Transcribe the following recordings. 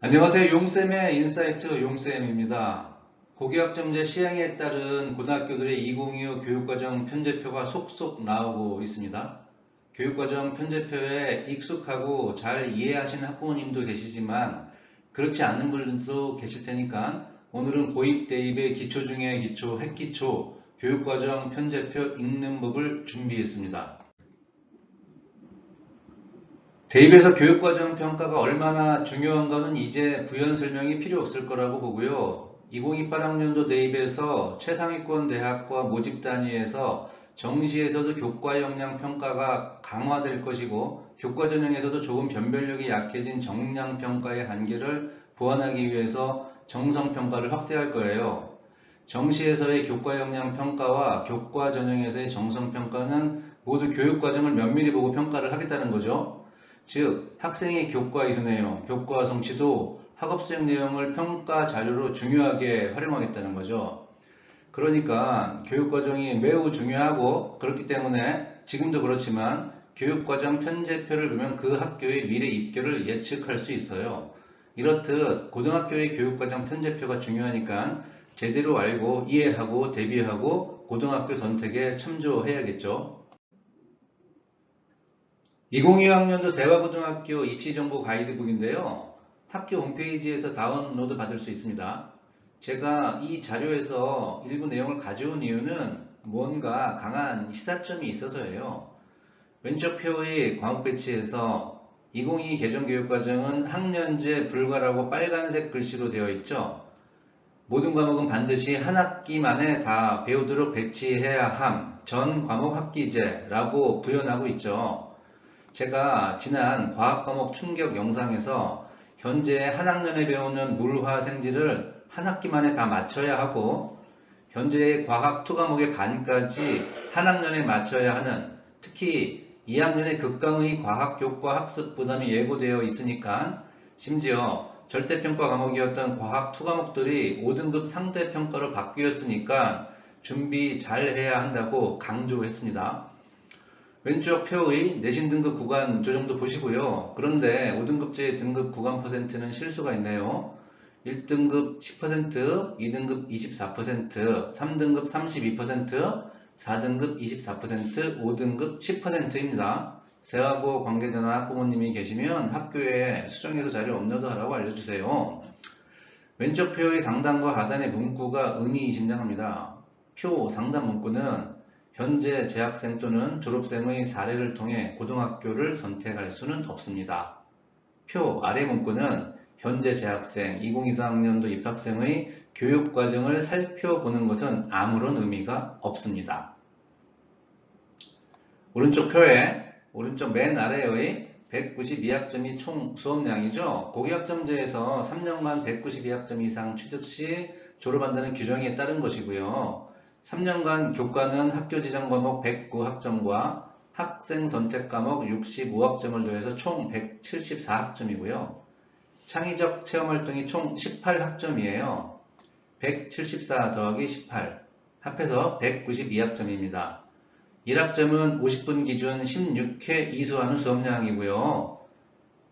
안녕하세요. 용쌤의 인사이트 용쌤입니다. 고교학점제 시행에 따른 고등학교들의 2025 교육과정 편제표가 속속 나오고 있습니다. 교육과정 편제표에 익숙하고 잘 이해하시는 학부모님도 계시지만 그렇지 않은 분들도 계실 테니까 오늘은 고입 대입의 기초 중에 기초, 핵기초 교육과정 편제표 읽는 법을 준비했습니다. 대입에서 교육과정 평가가 얼마나 중요한가는 이제 부연 설명이 필요 없을 거라고 보고요. 2028학년도 대입에서 최상위권 대학과 모집 단위에서 정시에서도 교과 역량 평가가 강화될 것이고 교과 전형에서도 조금 변별력이 약해진 정량 평가의 한계를 보완하기 위해서 정성 평가를 확대할 거예요. 정시에서의 교과 역량 평가와 교과 전형에서의 정성 평가는 모두 교육 과정을 면밀히 보고 평가를 하겠다는 거죠. 즉 학생의 교과 이수 내용, 교과 성취도 학업 수행 내용을 평가 자료로 중요하게 활용하겠다는 거죠. 그러니까 교육 과정이 매우 중요하고 그렇기 때문에 지금도 그렇지만 교육 과정 편제표를 보면 그 학교의 미래 입결을 예측할 수 있어요. 이렇듯 고등학교의 교육 과정 편제표가 중요하니까 제대로 알고 이해하고 대비하고 고등학교 선택에 참조해야겠죠. 2025학년도 세화고등학교 입시정보 가이드북인데요. 학교 홈페이지에서 다운로드 받을 수 있습니다. 제가 이 자료에서 일부 내용을 가져온 이유는 뭔가 강한 시사점이 있어서예요. 왼쪽 표의 과목 배치에서 2022 개정 교육과정은 학년제 불가라고 빨간색 글씨로 되어 있죠. 모든 과목은 반드시 한 학기만에 다 배우도록 배치해야 함, 전 과목 학기제라고 구현하고 있죠. 제가 지난 과학 과목 충격 영상에서 현재 한 학년에 배우는 물화 생지를 한 학기 만에 다 맞춰야 하고 현재의 과학 투 과목의 반까지 한 학년에 맞춰야 하는 특히 2학년의 극강의 과학 교과 학습 부담이 예고되어 있으니까 심지어 절대평가 과목이었던 과학 투 과목들이 5등급 상대평가로 바뀌었으니까 준비 잘 해야 한다고 강조했습니다. 왼쪽 표의 내신 등급 구간 조정도 보시고요. 그런데 5등급제 등급 구간 퍼센트는 실수가 있네요. 1등급 10%, 2등급 24%, 3등급 32%, 4등급 24%, 5등급 10%입니다. 세하고 관계자나 학부모님이 계시면 학교에 수정해서 자료 업로드 하라고 알려주세요. 왼쪽 표의 상단과 하단의 문구가 의미 심장합니다. 표 상단 문구는 현재 재학생 또는 졸업생의 사례를 통해 고등학교를 선택할 수는 없습니다. 표 아래 문구는 현재 재학생 2024학년도 입학생의 교육 과정을 살펴보는 것은 아무런 의미가 없습니다. 오른쪽 표에 오른쪽 맨 아래의 192학점이 총 수업량이죠. 고교학점제에서 3년간 192학점 이상 취득 시 졸업한다는 규정에 따른 것이고요. 3년간 교과는 학교 지정 과목 109학점과 학생 선택 과목 65학점을 더해서 총 174학점이고요. 창의적 체험 활동이 총 18학점이에요. 174 더하기 18 합해서 192학점입니다. 1학점은 50분 기준 16회 이수하는 수업량이고요.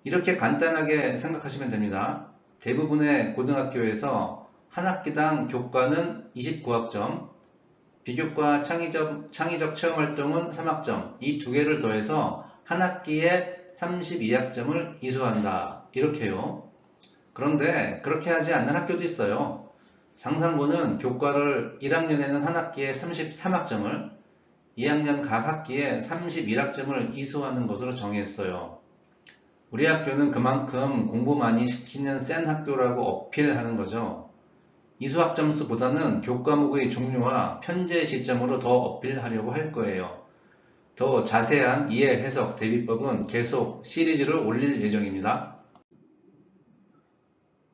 이렇게 간단하게 생각하시면 됩니다. 대부분의 고등학교에서 한 학기당 교과는 29학점, 비교과 창의적, 창의적 체험 활동은 3학점, 이 두 개를 더해서 한 학기에 32학점을 이수한다. 이렇게요. 그런데 그렇게 하지 않는 학교도 있어요. 상상고는 교과를 1학년에는 한 학기에 33학점을, 2학년 각 학기에 31학점을 이수하는 것으로 정했어요. 우리 학교는 그만큼 공부 많이 시키는 센 학교라고 어필하는 거죠. 이수학 점수보다는 교과목의 종류와 편제 시점으로 더 어필하려고 할 거예요. 더 자세한 이해, 해석, 대비법은 계속 시리즈를 올릴 예정입니다.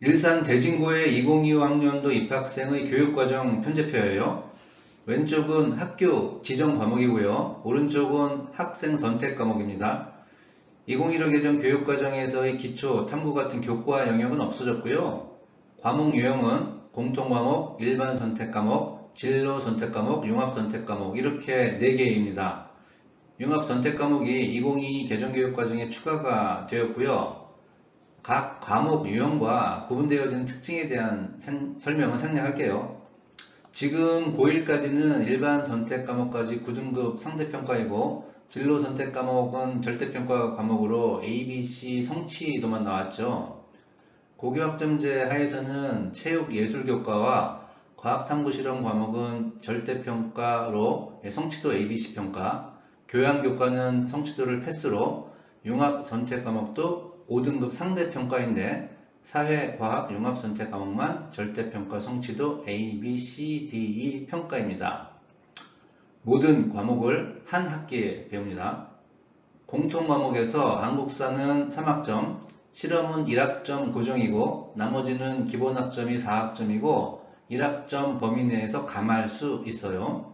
일산 대진고의 2025학년도 입학생의 교육과정 편제표예요. 왼쪽은 학교 지정 과목이고요. 오른쪽은 학생 선택 과목입니다. 2015 개정 교육과정에서의 기초, 탐구 같은 교과 영역은 없어졌고요. 과목 유형은 공통 과목, 일반 선택 과목, 진로 선택 과목, 융합 선택 과목 이렇게 4개입니다. 융합 선택 과목이 2022 개정 교육 과정에 추가가 되었고요. 각 과목 유형과 구분되어진 특징에 대한 생- 설명을 생략할게요. 지금 고1까지는 일반 선택 과목까지 9등급 상대평가이고 진로 선택 과목은 절대평가 과목으로 A, B, C 성취도만 나왔죠. 고교학점제 하에서는 체육 예술 교과와 과학탐구 실험 과목은 절대평가로 성취도 ABC 평가, 교양 교과는 성취도를 패스로 융합 선택 과목도 5등급 상대 평가인데 사회, 과학, 융합 선택 과목만 절대평가 성취도 A, B, C, D, E 평가입니다. 모든 과목을 한 학기에 배웁니다. 공통 과목에서 한국사는 3학점, 실험은 1학점 고정이고 나머지는 기본 학점이 4학점이고 1학점 범위 내에서 감할 수 있어요.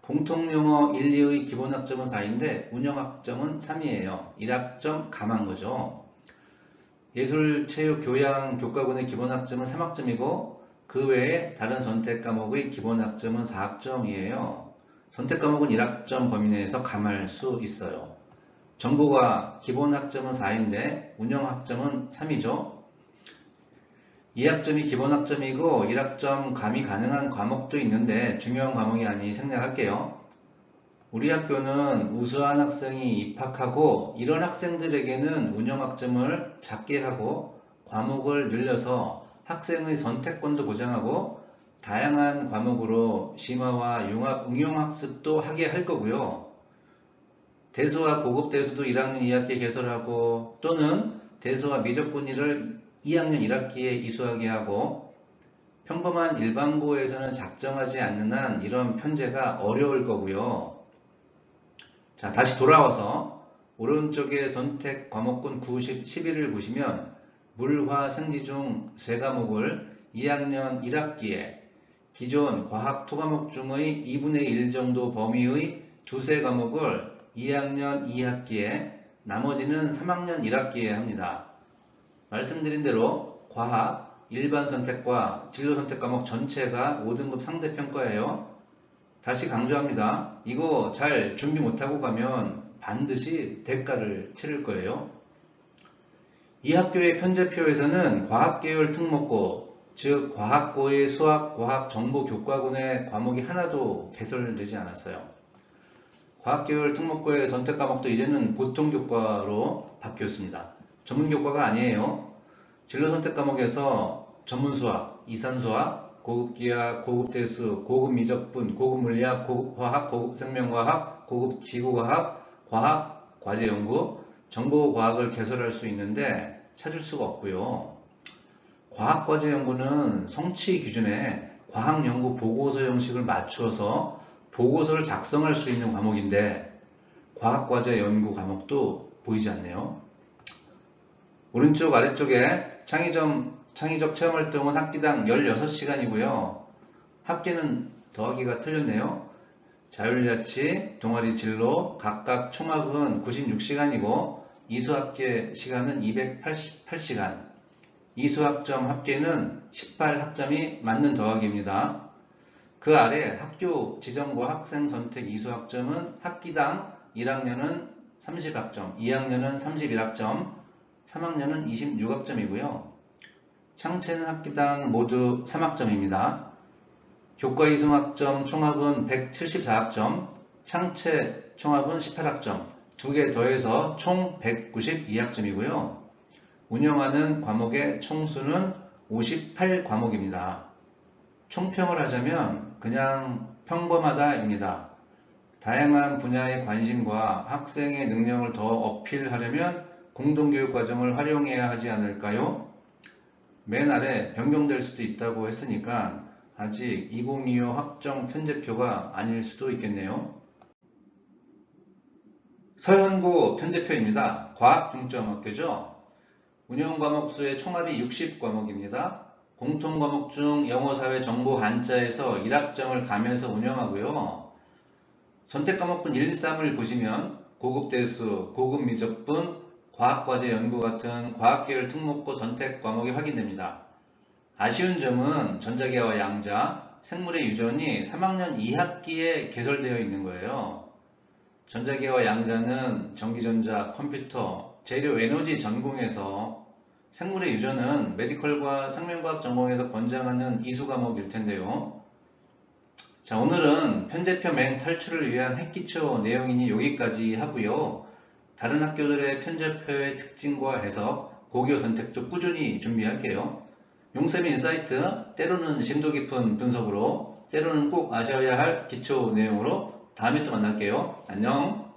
공통영어 1, 2의 기본 학점은 4인데 운영 학점은 3이에요. 1학점 감한 거죠. 예술, 체육, 교양, 교과군의 기본 학점은 3학점이고 그 외에 다른 선택 과목의 기본 학점은 4학점이에요. 선택 과목은 1학점 범위 내에서 감할 수 있어요. 정보가 기본 학점은 4인데 운영 학점은 3이죠. 2학점이 기본 학점이고 1학점 감이 가능한 과목도 있는데 중요한 과목이 아니 생략할게요. 우리 학교는 우수한 학생이 입학하고 이런 학생들에게는 운영 학점을 작게 하고 과목을 늘려서 학생의 선택권도 보장하고 다양한 과목으로 심화와 융합 응용 학습도 하게 할 거고요. 대수와 고급 대수도 1학년 2학기에 개설하고 또는 대수와 미적분위를 2학년 1학기에 이수하게 하고 평범한 일반고에서는 작정하지 않는 한 이런 편제가 어려울 거고요. 자, 다시 돌아와서 오른쪽에 선택 과목군 90, 11을 보시면 물화 생지 중 세 과목을 2학년 1학기에 기존 과학 투 과목 중의 2분의 1 정도 범위의 두세 과목을 2학년 2학기에 나머지는 3학년 1학기에 합니다. 말씀드린 대로 과학, 일반 선택과 진로 선택 과목 전체가 5등급 상대 평가예요. 다시 강조합니다. 이거 잘 준비 못하고 가면 반드시 대가를 치를 거예요. 이 학교의 편제표에서는 과학계열 특목고, 즉 과학고의 수학, 과학, 정보 교과군의 과목이 하나도 개설되지 않았어요. 과학계열 특목고의 선택 과목도 이제는 보통 교과로 바뀌었습니다. 전문 교과가 아니에요. 진로 선택 과목에서 전문 수학, 이산 수학, 고급 기하, 고급 대수, 고급 미적분, 고급 물리학, 고급 화학, 고급 생명과학, 고급 지구과학, 과학, 과제 연구, 정보 과학을 개설할 수 있는데 찾을 수가 없고요. 과학 과제 연구는 성취 기준에 과학 연구 보고서 형식을 맞추어서 보고서를 작성할 수 있는 과목인데 과학 과제 연구 과목도 보이지 않네요. 오른쪽 아래쪽에 창의점, 창의적 체험활동은 학기당 16시간이고요. 학기는 더하기가 틀렸네요. 자율자치, 동아리 진로, 각각 총합은 96시간이고 이수학계 시간은 288시간. 이수학점 합계는 18학점이 맞는 더하기입니다. 그 아래 학교 지정과 학생 선택 이수학점은 학기당 1학년은 30학점, 2학년은 31학점, 3학년은 26학점이고요. 창체는 학기당 모두 3학점입니다. 교과 이승학점 총합은 174학점, 창체 총합은 18학점, 두 개 더해서 총 192학점이고요. 운영하는 과목의 총수는 58과목입니다. 총평을 하자면 그냥 평범하다입니다. 다양한 분야의 관심과 학생의 능력을 더 어필하려면 공동교육 과정을 활용해야 하지 않을까요? 맨 아래 변경될 수도 있다고 했으니까 아직 2025 확정 편제표가 아닐 수도 있겠네요. 서현고 편제표입니다. 과학 중점 학교죠. 운영 과목 수의 총합이 60과목입니다. 공통 과목 중 영어, 사회, 정보, 한자에서 1학점을 가면서 운영하고요. 선택 과목분 1, 3을 보시면 고급 대수, 고급 미적분, 과학과제 연구 같은 과학계열 특목고 선택 과목이 확인됩니다. 아쉬운 점은 전자계와 양자, 생물의 유전이 3학년 2학기에 개설되어 있는 거예요. 전자계와 양자는 전기전자, 컴퓨터, 재료 에너지 전공에서 생물의 유전은 메디컬과 생명과학 전공에서 권장하는 이수 과목일 텐데요. 자, 오늘은 편제표 맹 탈출을 위한 핵기초 내용이니 여기까지 하고요. 다른 학교들의 편제표의 특징과 해석, 고교 선택도 꾸준히 준비할게요. 용쌤의 인사이트, 때로는 심도 깊은 분석으로, 때로는 꼭 아셔야 할 기초 내용으로 다음에 또 만날게요. 안녕.